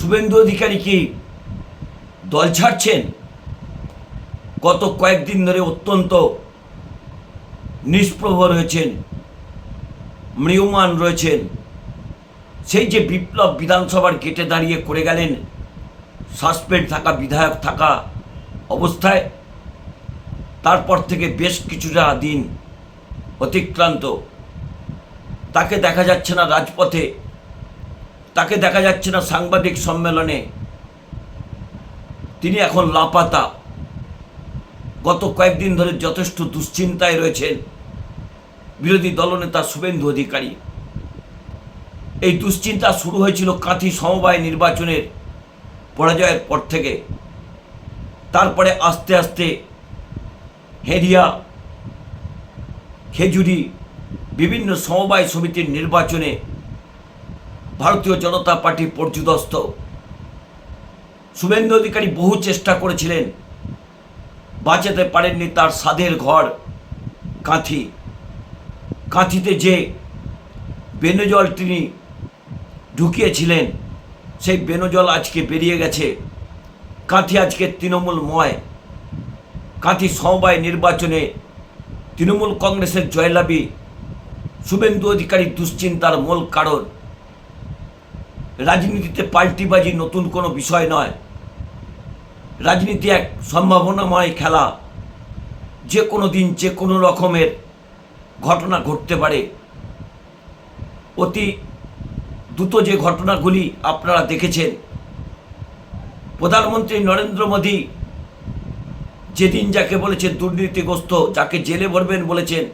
শুভেন্দু অধিকারী কি দল ছাড়ছেন? গত কয়েকদিন ধরে অত্যন্ত নিষ্প্রভ রয়েছেন মৃয়মান রয়েছেন। সেই যে বিপ্লব বিধানসভার গেটে দাঁড়িয়ে করে গেলেন, সাসপেন্ড থাকা, বিধায়ক থাকা অবস্থায়, তারপর থেকে বেশ কিছুটা দিন অতিক্রান্ত। তাকে দেখা যাচ্ছে না রাজপথে। তাকে দেখা যাচ্ছে না সাংবাদিক সম্মেলনে। তিনি এখন লাপাতা। গত কয়েকদিন ধরে যথেষ্ট দুশ্চিন্তায় রয়েছেন বিরোধী দলনেতা শুভেন্দু অধিকারী। এই দুশ্চিন্তা শুরু হয়েছিল কাঁথি সমবায় নির্বাচনের পরাজয়ের পর থেকে। তারপরে আস্তে আস্তে হেরিয়া খেজুরি, বিভিন্ন সমবায় সমিতির নির্বাচনে ভারতীয় জনতা পার্টি পর্যুদস্ত। শুভেন্দু অধিকারী বহু চেষ্টা করেছিলেন। বাঁচাতে পারেননি তার সাধের ঘর, কাঁথি। কাঁথিতে যে বেনজল তিনি ঢুকিয়েছিলেন, সেই বেনজল আজকে বেরিয়ে গেছে। কাঁথি আজকে তৃণমূলময় কাঁথি সমবায় নির্বাচনে তৃণমূল কংগ্রেসের জয়লাভী শুভেন্দু অধিকারী দুশ্চিন্তার মূল কারণ। রাজনীতিতে পাল্টিবাজি নতুন কোনো বিষয় নয়। রাজনীতি এক সম্ভাবনাময় খেলা। যে কোনো দিন, যে কোনো রকমের ঘটনা ঘটতে পারে। অতি দ্রুত যে ঘটনাগুলি আপনারা দেখেছেন। প্রধানমন্ত্রী নরেন্দ্র মোদী যেদিন যাকে বলেছেন দুর্নীতিগ্রস্ত, যাকে জেলে ভরবেন বলেছেন,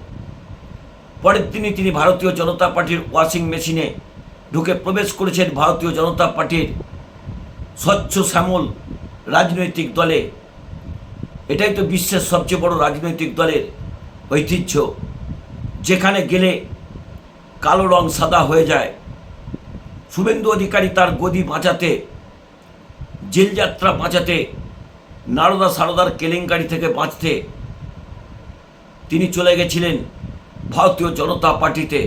পরের দিনই তিনি ভারতীয় জনতা পার্টির ওয়াশিং মেশিনে ঢুকে প্রবেশ করেছেন ভারতীয় জনতা পার্টির স্বচ্ছ শ্যামল রাজনৈতিক দলে। এটাই তো বিশ্বের সবচেয়ে বড় রাজনৈতিক দলের ঐতিহ্য। যেখানে গেলে কালো রং সাদা হয়ে যায়। শুভেন্দু অধিকারী তার গদি বাঁচাতে, জেলযাত্রা বাঁচাতে, নারদা সারদার কেলেঙ্কারি থেকে বাঁচতে তিনি চলে গেছিলেন ভারতীয় জনতা পার্টিতে।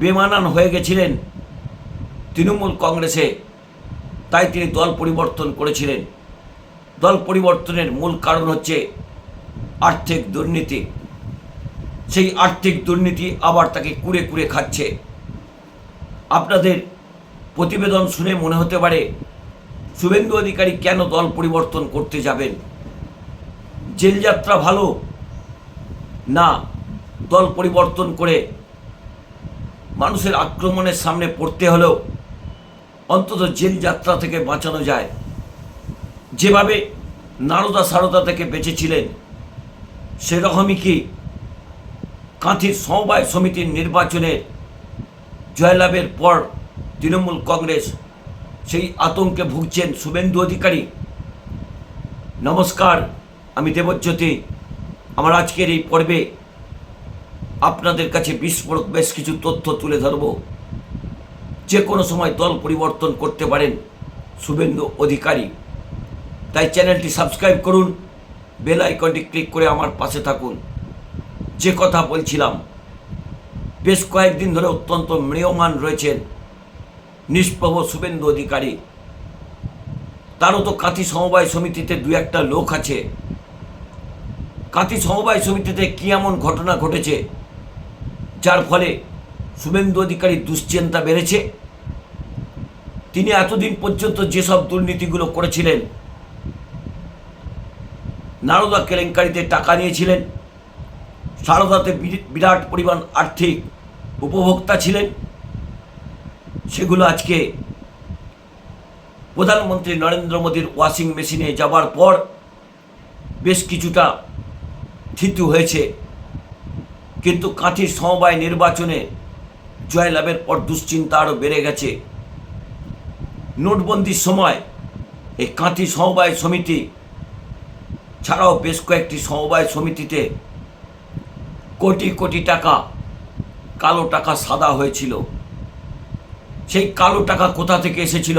বেমানান হয়ে গেছিলেন তৃণমূল কংগ্রেসে। তাই তিনি দল পরিবর্তন করেছিলেন। দল পরিবর্তনের মূল কারণ হচ্ছে আর্থিক দুর্নীতি। সেই আর্থিক দুর্নীতি আবার তাকে কুড়ে কুড়ে খাচ্ছে। আপনাদের প্রতিবেদন শুনে মনে হতে পারে শুভেন্দু অধিকারী কেন দল পরিবর্তন করতে যাবেন? জেলযাত্রা ভালো? না, দল পরিবর্তন করে মানুষের আক্রমণের সামনে পড়তে হলেও অন্তত জেল যাত্রা থেকে বাঁচানো যায়। যেভাবে নারদা সারদা থেকে বেঁচেছিলেন, সেরকমই কি কাঁথির সমবায় সমিতির নির্বাচনে জয়লাভের পর তৃণমূল কংগ্রেস সেই আতঙ্কে ভুগছেন শুভেন্দু অধিকারী? নমস্কার, আমি দেবজ্যোতি। আমার আজকের এই পর্বে আপনাদের কাছে বিস্ফোরক বেশ কিছু তথ্য তুলে ধরব। যে কোনো সময় দল পরিবর্তন করতে পারেন শুভেন্দু অধিকারী। তাই চ্যানেলটি সাবস্ক্রাইব করুন, বেল আইকনটি ক্লিক করে আমার পাশে থাকুন। যে কথা বলছিলাম, বেশ কয়েকদিন ধরে অত্যন্ত ম্রিয়মান রয়েছেন নিষ্প্রভ শুভেন্দু অধিকারী। তারও তো কাঁথি সমবায় সমিতিতে দু একটা লোক আছে। কাঁথি সমবায় সমিতিতে কী এমন ঘটনা ঘটেছে যার ফলে শুভেন্দু অধিকারী দুশ্চিন্তা বেড়েছে। তিনি এতদিন পর্যন্ত যেসব দুর্নীতিগুলো করেছিলেন, নারদা কেলেঙ্কারিতে টাকা নিয়েছিলেন, সারদাতে বিরাট পরিমাণ আর্থিক উপভোক্তা ছিলেন, সেগুলো আজকে প্রধানমন্ত্রী নরেন্দ্র মোদীর ওয়াশিং মেশিনে যাবার পর বেশ কিছুটা থিতু হয়েছে। কিন্তু কাঁথির সমবায় নির্বাচনে জয়লাভের পর দুশ্চিন্তা আরও বেড়ে গেছে। নোটবন্দির সময় এই কাঁথি সমবায় সমিতি ছাড়াও বেশ কয়েকটি সমবায় সমিতিতে কোটি কোটি টাকা, কালো টাকা সাদা হয়েছিল। সেই কালো টাকা কোথা থেকে এসেছিল?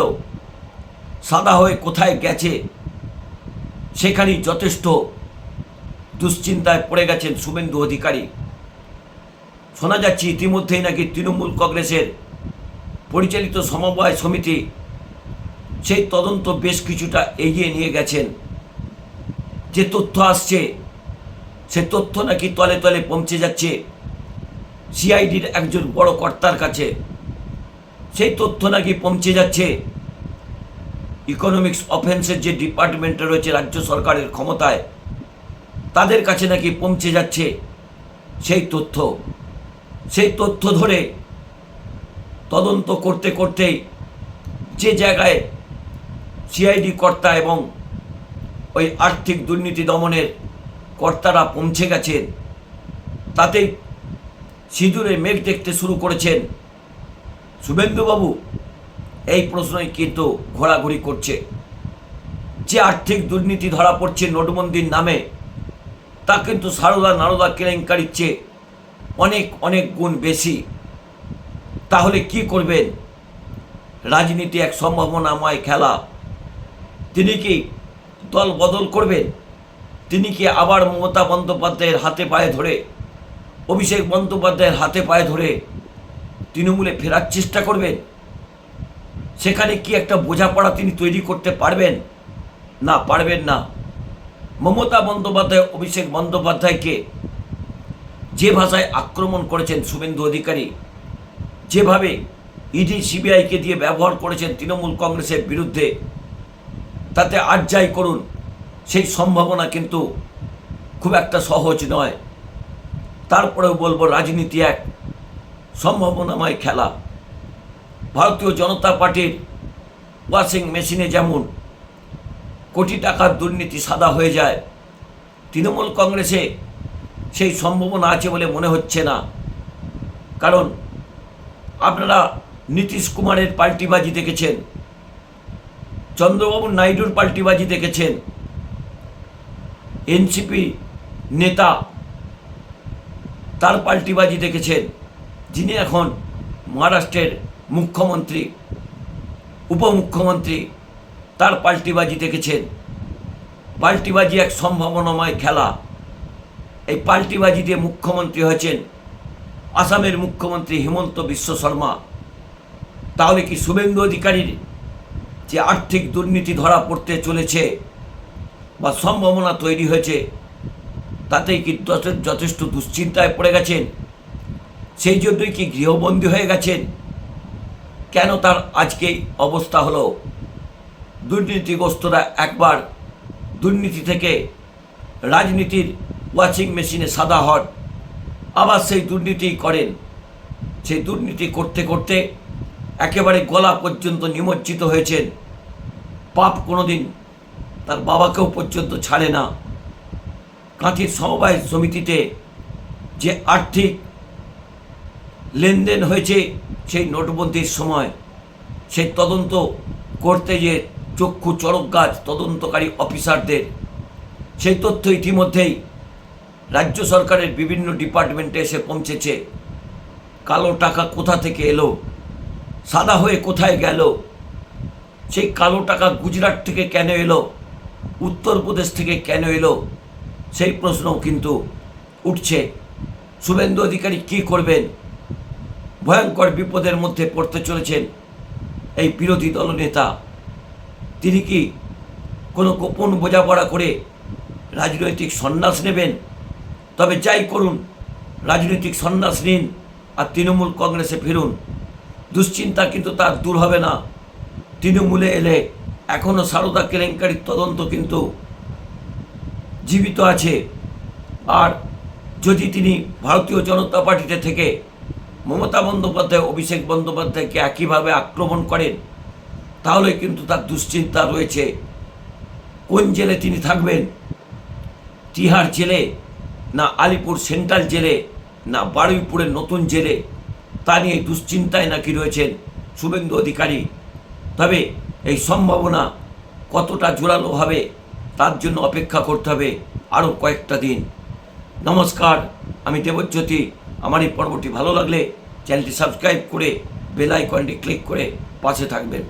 সাদা হয়ে কোথায় গেছে? সেখানেই যথেষ্ট দুশ্চিন্তায় পড়ে গেছেন শুভেন্দু অধিকারী। শোনা যাচ্ছে ইতিমধ্যেই নাকি তৃণমূল কংগ্রেসের পরিচালিত সমবায় সমিতি সেই তদন্ত বেশ কিছুটা এগিয়ে নিয়ে গেছেন। যে তথ্য আসছে, সে তথ্য নাকি তলে তলে পৌঁছে যাচ্ছে সিআইডির একজন বড় কর্তার কাছে। সেই তথ্য নাকি পৌঁছে যাচ্ছে ইকোনমিক্স অফেন্সের যে ডিপার্টমেন্টে রয়েছে রাজ্য সরকারের ক্ষমতায়, তাদের কাছে নাকি পৌঁছে যাচ্ছে সেই তথ্য। সেই তথ্য ধরে তদন্ত করতে করতেই যে জায়গায় সিআইডি কর্তা এবং ওই আর্থিক দুর্নীতি দমনের কর্তারা পৌঁছে গেছেন, তাতেই সিঁদুরে মেঘ দেখতে শুরু করেছেন। শুভেন্দুবাবু এই প্রশ্নই কিন্তু ঘোরাঘুরি করছে। যে আর্থিক দুর্নীতি ধরা পড়ছে নোটবন্দির নামে, তা কিন্তু সারদা নারদা কেলেঙ্কারির চেয়ে অনেক অনেক গুণ বেশি। তাহলে কি করবেন? রাজনীতি এক সম্ভাবনাময় খেলা। তিনি কি দল বদল করবেন? তিনি কি আবার মমতা বন্দ্যোপাধ্যায়ের হাতে পায়ে ধরে, অভিষেক বন্দ্যোপাধ্যায়ের হাতে পায়ে ধরে তৃণমূলে ফেরার চেষ্টা করবেন? সেখানে কি একটা বোঝাপড়া তিনি তৈরি করতে পারবেন? না পারবেন না। মমতা বন্দ্যোপাধ্যায়, অভিষেক বন্দ্যোপাধ্যায়কে যে ভাষায় আক্রমণ করেছেন শুভেন্দু অধিকারী, যেভাবে ইডি সিবিআইকে দিয়ে ব্যবহার করেছেন তৃণমূল কংগ্রেসের বিরুদ্ধে, তাতে আর যাই করুন, সেই সম্ভাবনা কিন্তু খুব একটা সহজ নয়। তারপরেও বলব, রাজনীতি এক সম্ভাবনাময় খেলা। ভারতীয় জনতা পার্টির ওয়াশিং মেশিনে যেমন কোটি টাকার দুর্নীতি সাদা হয়ে যায়, তৃণমূল কংগ্রেসে সেই সম্ভাবনা আছে বলে মনে হচ্ছে না। কারণ আপনারা নীতিশ কুমারের পাল্টিবাজি দেখেছেন, চন্দ্রবাবু নাইডুর পাল্টিবাজি দেখেছেন, এনসিপি নেতা তার পাল্টিবাজি দেখেছেন, যিনি এখন মহারাষ্ট্রের মুখ্যমন্ত্রী, উপমুখ্যমন্ত্রী, তার পাল্টিবাজি দেখেছেন। পাল্টিবাজি এক সম্ভাবনাময় খেলা। এই পাল্টিবাজি দিয়ে মুখ্যমন্ত্রী হয়েছেন। আসামের মুখ্যমন্ত্রী হিমন্ত বিশ্ব শর্মা। তাহলে কি শুভেন্দু অধিকারীর যে আর্থিক দুর্নীতি ধরা পড়তে চলেছে বা সম্ভাবনা তৈরি হয়েছে, তাতেই কি যথে- যথেষ্ট দুশ্চিন্তায় পড়ে গেছেন? সেই জন্যই কি গৃহবন্দী হয়ে গেছেন? কেন তার আজকে অবস্থা হলো? দুর্নীতিগ্রস্তরা একবার দুর্নীতি থেকে রাজনীতির ওয়াচিং মেশিনে সাদা হট আবার সেই দুর্নীতি করেন। সেই দুর্নীতি করতে করতে একেবারে গলা পর্যন্ত নিমজ্জিত হয়েছেন। পাপ কোনোদিন তার বাবাকেও পর্যন্ত ছাড়ে না। কাঁথির সমবায় সমিতিতে যে আর্থিক লেনদেন হয়েছে সেই নোটবন্দির সময় সেই তদন্ত করতে যে চক্ষু চড়ক গাছ তদন্তকারী অফিসারদের, সেই তথ্য ইতিমধ্যেই রাজ্য সরকারের বিভিন্ন ডিপার্টমেন্টে এসে পৌঁছেছে। কালো টাকা কোথা থেকে এলো? সাদা হয়ে কোথায় গেল? সেই কালো টাকা গুজরাট থেকে কেন এলো? উত্তরপ্রদেশ থেকে কেন এলো? সেই প্রশ্নও কিন্তু উঠছে। শুভেন্দু অধিকারী কী করবেন? ভয়ঙ্কর বিপদের মধ্যে পড়তে চলেছেন এই বিরোধী দলনেতা। তিনি কি কোনো গোপন বোঝাপড়া করে রাজনৈতিক সন্ন্যাস নেবেন? তবে যাই করুন, রাজনৈতিক সন্ন্যাস নিন আর তৃণমূল কংগ্রেসে ফিরুন। দুশ্চিন্তা কিন্তু তার দূর হবে না। তৃণমূলে এলে এখনও সারদা কেলেঙ্কারির তদন্ত কিন্তু জীবিত আছে। আর যদি তিনি ভারতীয় জনতা পার্টিতে থেকে মমতা বন্দ্যোপাধ্যায়, অভিষেক বন্দ্যোপাধ্যায়কে একইভাবে আক্রমণ করেন তাহলে কিন্তু তার দুশ্চিন্তা রয়েছে। কোন জেলে তিনি থাকবেন? তিহার জেলে না আলিপুর সেন্ট্রাল জেলে, না বারুইপুরের নতুন জেলে, তা নিয়ে দুশ্চিন্তায় নাকি রয়েছেন শুভেন্দু অধিকারী। তবে এই সম্ভাবনা কতটা জোরালো হবে, তার জন্য অপেক্ষা করতে হবে আরও কয়েকটা দিন। নমস্কার, আমি দেবজ্যোতি। আমার এই পর্বটি ভালো লাগলে চ্যানেলটি সাবস্ক্রাইব করে বেল আইকনটি ক্লিক করে পাশে থাকবেন।